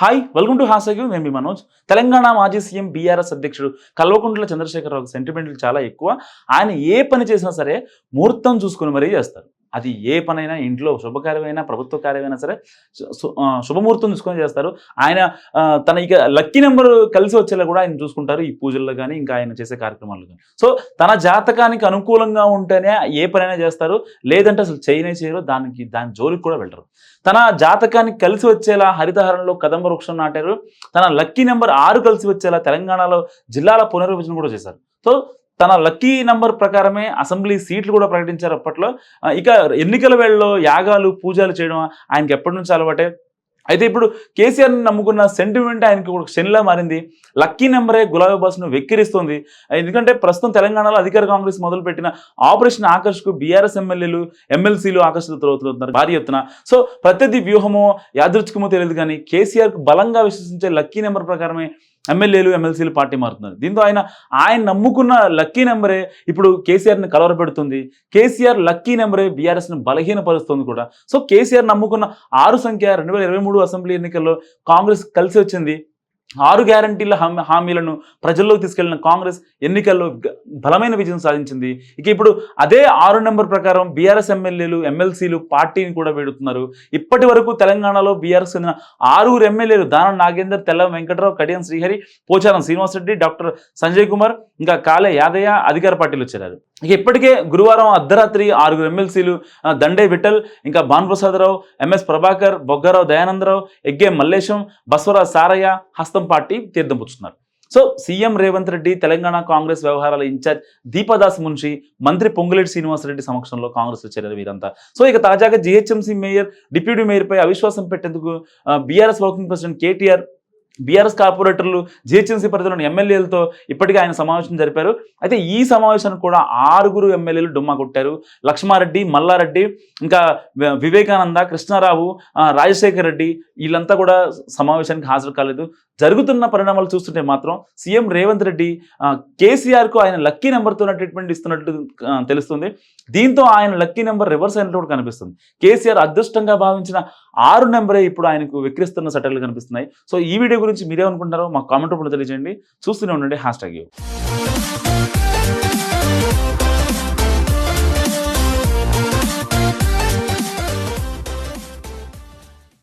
Hi welcome to హాసగ్యూ మేము మీ మనోజ్. తెలంగాణ మాజీ CM BRS అధ్యక్షుడు కల్వకుంట్ల చంద్రశేఖరరావు సెంటిమెంట్లు చాలా ఎక్కువ. ఆయన ఏ పని చేసినా సరే ముహూర్తం చూసుకుని మరీ చేస్తారు. అది ఏ పనైనా ఇంట్లో శుభకార్యమైనా ప్రభుత్వ కార్యమైనా సరే శుభముహూర్తం చూసుకొని చేస్తారు. ఆయన తన ఇక లక్కీ నెంబర్ కలిసి వచ్చేలా కూడా ఆయన చూసుకుంటారు ఈ పూజల్లో కానీ ఇంకా ఆయన చేసే కార్యక్రమాల్లో కానీ సో తన జాతకానికి అనుకూలంగా ఉంటేనే ఏ పనైనా చేస్తారు లేదంటే అసలు చేయనే చేయరు దానికి దాని జోలికి కూడా వెళ్ళరు. తన జాతకానికి కలిసి వచ్చేలా హరితహారంలో కదంబ వృక్షం నాటారు. తన లక్కీ నెంబర్ ఆరు కలిసి వచ్చేలా తెలంగాణలో జిల్లాల పునర్విభజన కూడా చేశారు. సో తన లక్కీ నెంబర్ ప్రకారమే అసెంబ్లీ సీట్లు కూడా ప్రకటించారు అప్పట్లో. ఇక ఎన్నికల వేళలో యాగాలు పూజలు చేయడం ఆయనకి ఎప్పటి నుంచి అలవాటే. అయితే ఇప్పుడు కేసీఆర్ని నమ్ముకున్న సెంటిమెంట్ ఆయనకి ఒక శనిలా మారింది. లక్కీ నెంబరే గులాబీ బాస్ను వెక్కిరిస్తుంది. ఎందుకంటే ప్రస్తుతం తెలంగాణలో అధికార కాంగ్రెస్ మొదలుపెట్టిన ఆపరేషన్ ఆకర్ష్కు బీఆర్ఎస్ ఎమ్మెల్యేలు ఎమ్మెల్సీలు ఆకర్షితులవుతున్నారు భారీ ఎత్తున. సో ప్రత్యర్థి వ్యూహమో యాదృచ్ఛికమో తెలియదు కానీ కేసీఆర్కు బలంగా విశ్వసించే లక్కీ నెంబర్ ప్రకారమే ఎమ్మెల్యేలు ఎమ్మెల్సీలు పార్టీ మారుతున్నారు. దీంతో ఆయన ఆయన నమ్ముకున్న లక్కీ నెంబరే ఇప్పుడు కేసీఆర్ని కలవరపెడుతుంది. కేసీఆర్ లక్కీ నెంబరే బీఆర్ఎస్ని బలహీనపరుస్తుంది కూడా. సో కేసీఆర్ నమ్ముకున్న ఆరు సంఖ్య రెండు వేల ఇరవై మూడు అసెంబ్లీ ఎన్నికల్లో కాంగ్రెస్ కలిసి వచ్చింది. ఆరు గ్యారంటీల హామీ హామీలను ప్రజల్లోకి తీసుకెళ్ళిన కాంగ్రెస్ ఎన్నికల్లో బలమైన విజయం సాధించింది. ఇక ఇప్పుడు అదే ఆరు నెంబర్ ప్రకారం బీఆర్ఎస్ ఎమ్మెల్యేలు ఎమ్మెల్సీలు పార్టీని కూడా వేడుతున్నారు. ఇప్పటి వరకు తెలంగాణలో బీఆర్ఎస్ చెందిన ఆరుగురు ఎమ్మెల్యేలు దాన నాగేందర్ తెల్ల వెంకటరావు కడియం శ్రీహరి పోచారం శ్రీనివాసరెడ్డి డాక్టర్ సంజయ్ కుమార్ ఇంకా కాలే యాదయ్య అధికార పార్టీలో చేరారు. ఇప్పటికే గురువారం అర్ధరాత్రి ఆరుగురు ఎమ్మెల్సీలు దండే విఠల్ ఇంకా భానుప్రసాదరావు ఎంఎస్ ప్రభాకర్ బొగ్గారావు దయానందరావు ఎగ్గే మల్లేశం బస్వరాజ్ సారయ్య హస్తం పార్టీ తీర్థం పుచ్చుతున్నారు. సో సీఎం రేవంత్ రెడ్డి తెలంగాణ కాంగ్రెస్ వ్యవహారాల ఇన్ఛార్జ్ దీపదాస్ మున్షి మంత్రి పొంగులేటి శ్రీనివాసరెడ్డి సమక్షంలో కాంగ్రెస్లో చేరారు వీరంతా. సో ఇక తాజాగా జీహెచ్ఎంసీ మేయర్ డిప్యూటీ మేయర్పై అవిశ్వాసం పెట్టేందుకు BRS working president KTR BRS కార్పొరేటర్లు జిహెచ్ఎంసీ పరిధిలోని ఎమ్మెల్యేలతో ఇప్పటికే ఆయన సమావేశం జరిపారు. అయితే ఈ సమావేశానికి కూడా ఆరుగురు ఎమ్మెల్యేలు డుమ్మా కొట్టారు. లక్ష్మారెడ్డి మల్లారెడ్డి ఇంకా వివేకానంద కృష్ణారావు రాజశేఖర్ రెడ్డి వీళ్ళంతా కూడా సమావేశానికి హాజరు కాలేదు. జరుగుతున్న పరిణామాలు చూస్తుంటే మాత్రం సీఎం రేవంత్ రెడ్డి కేసీఆర్కు ఆయన లక్కీ నెంబర్తో ట్రీట్మెంట్ ఇస్తున్నట్టు తెలుస్తుంది. దీంతో ఆయన లక్కీ నెంబర్ రివర్స్ అయినట్టు కూడా కనిపిస్తుంది. కేసీఆర్ అదృష్టంగా భావించిన ఆరు నెంబరే ఇప్పుడు ఆయనకు విక్రిస్తున్న సెటర్లు కనిపిస్తున్నాయి. సో ఈ వీడియో గురించి మీరేమనుకుంటున్నారో మా కామెంట్ రూపంలో తెలియజేయండి. చూస్తూనే ఉండండి హ్యాష్ ట్యాగ్ యూ.